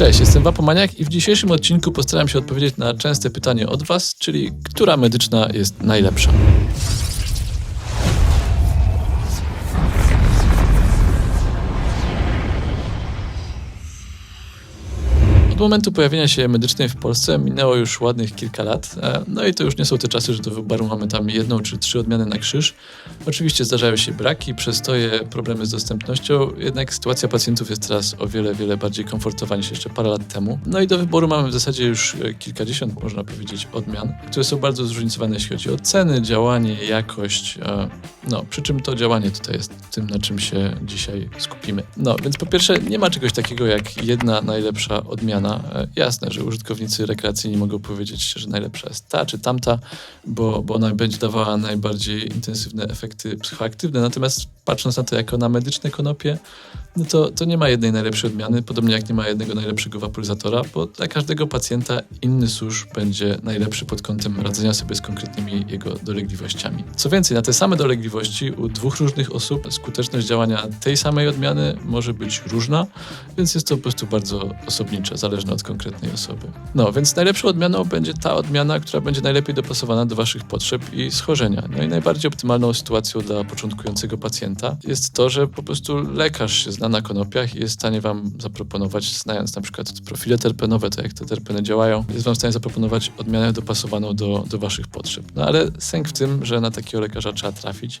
Cześć, jestem Wapomaniak i w dzisiejszym odcinku postaram się odpowiedzieć na częste pytanie od Was, czyli która medyczna jest najlepsza? Od momentu pojawienia się medycznej w Polsce minęło już ładnych kilka lat. e, No i to już nie są te czasy, że do wyboru mamy tam jedną czy trzy odmiany na krzyż. Oczywiście zdarzają się braki, przestoje, problemy z dostępnością, jednak sytuacja pacjentów jest teraz o wiele, wiele bardziej komfortowa niż jeszcze parę lat temu. No i do wyboru mamy w zasadzie już e, kilkadziesiąt, można powiedzieć, odmian, które są bardzo zróżnicowane, jeśli chodzi o ceny, działanie, jakość. No, przy czym to działanie tutaj jest tym, na czym się dzisiaj skupimy. No, więc po pierwsze, nie ma czegoś takiego jak jedna najlepsza odmiana. E, Jasne, że użytkownicy rekreacyjni mogą powiedzieć, że najlepsza jest ta czy tamta, bo, bo ona będzie dawała najbardziej intensywne efekty psychoaktywne. Natomiast patrząc na to jako na medyczne konopie, no to, to nie ma jednej najlepszej odmiany, podobnie jak nie ma jednego najlepszego waporyzatora, bo dla każdego pacjenta inny susz będzie najlepszy pod kątem radzenia sobie z konkretnymi jego dolegliwościami. Co więcej, na te same dolegliwości u dwóch różnych osób skuteczność działania tej samej odmiany może być różna, więc jest to po prostu bardzo osobnicze, zależne od konkretnej osoby. No, więc najlepszą odmianą będzie ta odmiana, która będzie najlepiej dopasowana do Waszych potrzeb i schorzenia. No i najbardziej optymalną sytuacją dla początkującego pacjenta jest to, że po prostu lekarz się zna na konopiach i jest w stanie Wam zaproponować, znając na przykład profile terpenowe, to jak te terpeny działają, jest Wam w stanie zaproponować odmianę dopasowaną do, do Waszych potrzeb. No ale sęk w tym, że na takiego lekarza trzeba trafić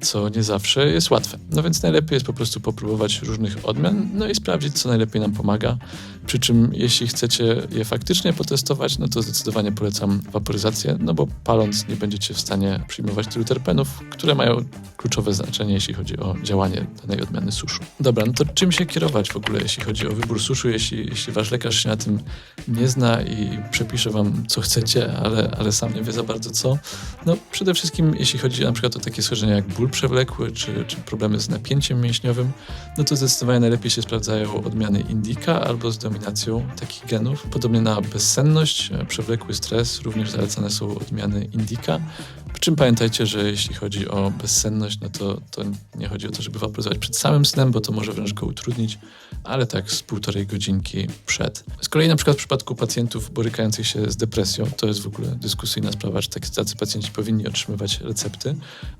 co nie zawsze jest łatwe. No więc najlepiej jest po prostu popróbować różnych odmian, no i sprawdzić, co najlepiej nam pomaga. Przy czym, jeśli chcecie je faktycznie potestować, no to zdecydowanie polecam waporyzację, no bo paląc nie będziecie w stanie przyjmować tylu terpenów, które mają kluczowe znaczenie, jeśli chodzi o działanie danej odmiany suszu. Dobra, no to czym się kierować w ogóle, jeśli chodzi o wybór suszu, jeśli, jeśli wasz lekarz się na tym nie zna i przepisze wam, co chcecie, ale, ale sam nie wie za bardzo co? No przede wszystkim, jeśli chodzi na przykład o takie schorzenia jak ból przewlekły, czy, czy problemy z napięciem mięśniowym, no to zdecydowanie najlepiej się sprawdzają odmiany Indica albo z dominacją takich genów. Podobnie na bezsenność, e, przewlekły stres, również zalecane są odmiany Indica. Przy czym pamiętajcie, że jeśli chodzi o bezsenność, no to, to nie chodzi o to, żeby waporyzować przed samym snem, bo to może wręcz go utrudnić, ale tak z półtorej godzinki przed. Z kolei na przykład w przypadku pacjentów borykających się z depresją, to jest w ogóle dyskusyjna sprawa, czy tacy, tacy pacjenci powinni otrzymywać recepty,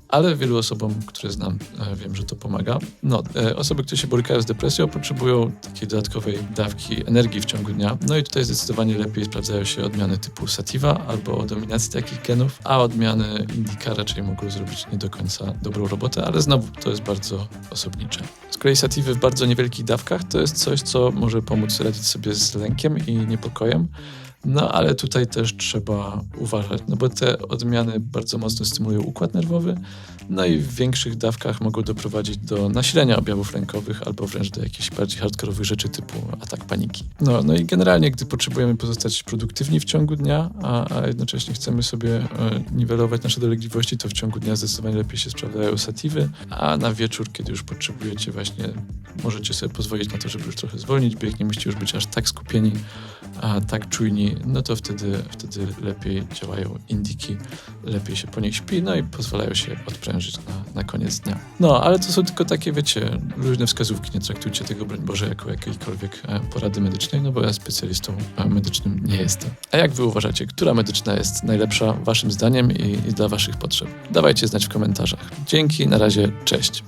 ale wielu osobom, które znam, e, wiem, że to pomaga. No, e, osoby, które się borykają z depresją, potrzebują takiej dodatkowej dawki energii w ciągu dnia. No i tutaj zdecydowanie lepiej sprawdzają się odmiany typu sativa albo dominacji takich genów, a odmiany indica raczej mogą zrobić nie do końca dobrą robotę, ale znowu to jest bardzo osobnicze. Z kolei sativy w bardzo niewielkich dawkach to jest coś, co może pomóc radzić sobie z lękiem i niepokojem. No, ale tutaj też trzeba uważać, no bo te odmiany bardzo mocno stymulują układ nerwowy, no i w większych dawkach mogą doprowadzić do nasilenia objawów lękowych albo wręcz do jakichś bardziej hardkorowych rzeczy typu atak paniki. No, no i generalnie, gdy potrzebujemy pozostać produktywni w ciągu dnia, a, a jednocześnie chcemy sobie e, niwelować nasze dolegliwości, to w ciągu dnia zdecydowanie lepiej się sprawdzają satywy, a na wieczór, kiedy już potrzebujecie właśnie, możecie sobie pozwolić na to, żeby już trochę zwolnić bieg, nie musicie już być aż tak skupieni, a tak czujni, no to wtedy, wtedy lepiej działają indiki, lepiej się po nich śpi, no i pozwalają się odprężyć na, na koniec dnia. No, ale to są tylko takie, wiecie, luźne wskazówki, nie traktujcie tego, broń Boże, jako jakiejkolwiek e, porady medycznej, no bo ja specjalistą e, medycznym nie jestem. A jak wy uważacie, która medyczna jest najlepsza waszym zdaniem i, i dla waszych potrzeb? Dawajcie znać w komentarzach. Dzięki, na razie, cześć.